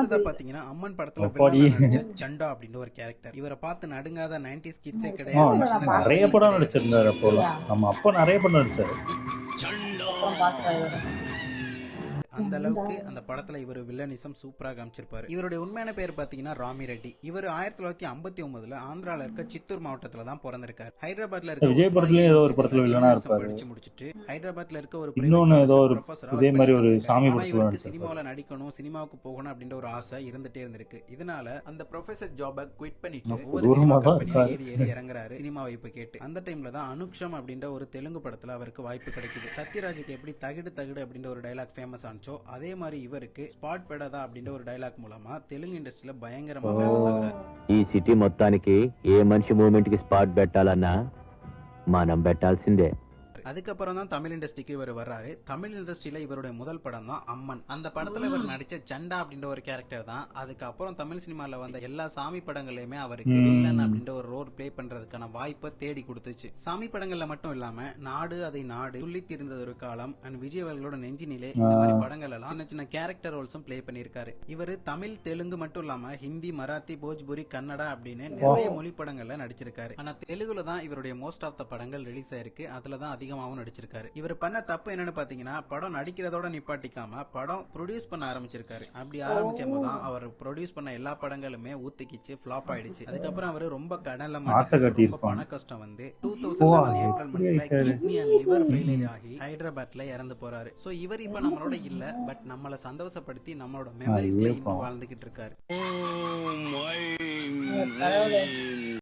அடுத்ததா பாத்தீங்கன்னா அம்மன் படத்துல சண்டா அப்படின்ற ஒரு கேரக்டர் இவரை பார்த்து நடுங்காத 90s கிட்ஸே கிடையாது. நிறைய படம். நடிச்சிருந்தாரு அப்போலாம். நம்ம அப்பா நிறைய படம் நடிச்சாரு. அந்த அளவுக்கு அந்த படத்துல இவர் வில்லனிசம் சூப்பரா காமிச்சிருப்பாரு. இவருடைய உண்மையான பேர் பாத்தீங்கன்னா ராமி ரெட்டி. இவர் ஆயிரத்தி தொள்ளாயிரத்தி ஐம்பத்தி ஒன்பதுல ஆந்திரால இருக்க சித்தூர் மாவட்டத்துல தான் பிறந்திருக்காரு. ஹைதராபாத்ல இருக்க விஜய் உஸ்மானியா படத்துலயும் ஏதோ ஒரு படத்துல வில்லனா இருப்பாரு. படிச்சு முடிச்சிட்டு ஹைதராபாத்ல இருக்க ஒரு இன்னொன்னு ஏதோ ஒரு இதே மாதிரி ஒரு சாமி படத்துல. சினிமாவுல நடிக்கணும் சினிமாவுக்கு போகணும் அப்படின்ற ஒரு ஆசை இருந்துட்டே இருந்திருக்கு. இதனால அந்த ப்ரொஃபசர் ஜாபை குவிட் பண்ணிட்டு ஒவ்வொரு தூரமா சினிமா இருக்காரு. ஏறி ஏறி இறங்குறாரு. சினிமா வாய்ப்பு கேட்டு. அந்த டைம்ல தான் அனுக்ஷம் அப்படின்ற ஒரு தெலுங்கு படத்துல அவருக்கு வாய்ப்பு கிடைக்குது. சத்யராஜுக்கு எப்படி தகிடு தகிடு அப்படின்ற ஒரு டைலாக் ஃபேமஸ் ஆனிச்சோ அதே மாதிரி இவருக்கு ஸ்பாட் பெடாதா அப்படின்ற ஒரு டைலாக் மூலமா தெலுங்கு இண்டஸ்ட்ரியில பயங்கரமா ஃபேமஸ் ஆகுறாரு ఈ సిటీ మొత్తానికి ఏ మనిషి మూమెంట్ కి స్పాట్ పెట్టాలన్నా మనం పెట్టాల్సిందే அதுக்கப்புறம் தான் தமிழ் இண்டஸ்ட்ரிக்கு இவர் வர்றாரு. தமிழ் இண்டஸ்ட்ரியில இவருடைய முதல் படம் தான் அம்மன். அந்த படத்துல இவர் நடிச்ச சண்டா அப்படின்ற ஒரு கேரக்டர் தான். அதுக்கப்புறம் தமிழ் சினிமால வந்த எல்லா சாமி படங்கள்லயுமே அவருக்கு. வில்லன் அப்படின்ற ஒரு ரோல் ப்ளே பண்றதுக்கான வாய்ப்பை தேடி கொடுத்துச்சு. சாமி படங்கள்ல மட்டும் இல்லாம நாடு அதை நாடு துள்ளி திரிந்தது ஒரு காலம் அண்ட் விஜய் அவர்களோட நெஞ்சினிலே இந்த மாதிரி படங்கள் எல்லாம் சின்ன சின்ன கேரக்டர் ரோல்ஸும் ப்ளே பண்ணியிருக்காரு. இவர் தமிழ் தெலுங்கு மட்டும் இல்லாம ஹிந்தி மராத்தி போஜ்புரி கன்னடா அப்படின்னு நிறைய மொழி படங்கள்ல நடிச்சிருக்காரு. ஆனா தெலுங்குல தான் இவருடைய மோஸ்ட் ஆஃப் த படங்கள் ரிலீஸ் ஆயிருக்கு. அதுல தான் அதிகமாகவும் நடிச்சிருக்காரு. இவர் பண்ண தப்பு என்னன்னு பாத்தீங்கன்னா படம் நடிக்கிறதோட நிப்பாட்டிக்காம படம் ப்ரொடியூஸ் பண்ண ஆரம்பிச்சிருக்காரு. அப்படி ஆரம்பிக்கும் போது தான் அவர் ப்ரொடியூஸ் பண்ண எல்லா படங்களுமே ஊத்திக்கிச்சு ஃபிளாப் ஆயிடுச்சு. அதுக்கப்புறம் அவர் ரொம்ப கடன்ல ரொம்ப. பண கஷ்டம் வந்து டூ தௌசண்ட் ஏப்ரல் அப்படி மந்த்ல ஆயிட்டாரு. கிட்னி அண்ட் லிவர் ஃபெயிலியர் ஆகி ஹைதராபாத்ல இறந்து போறாரு. சோ இவர் இப்ப நம்மளோட இல்ல பட் நம்மள சந்தோஷப்படுத்தி நம்மளோட மெமரிஸ்ல இன்னும். வாழ்ந்துகிட்டு இருக்காரு.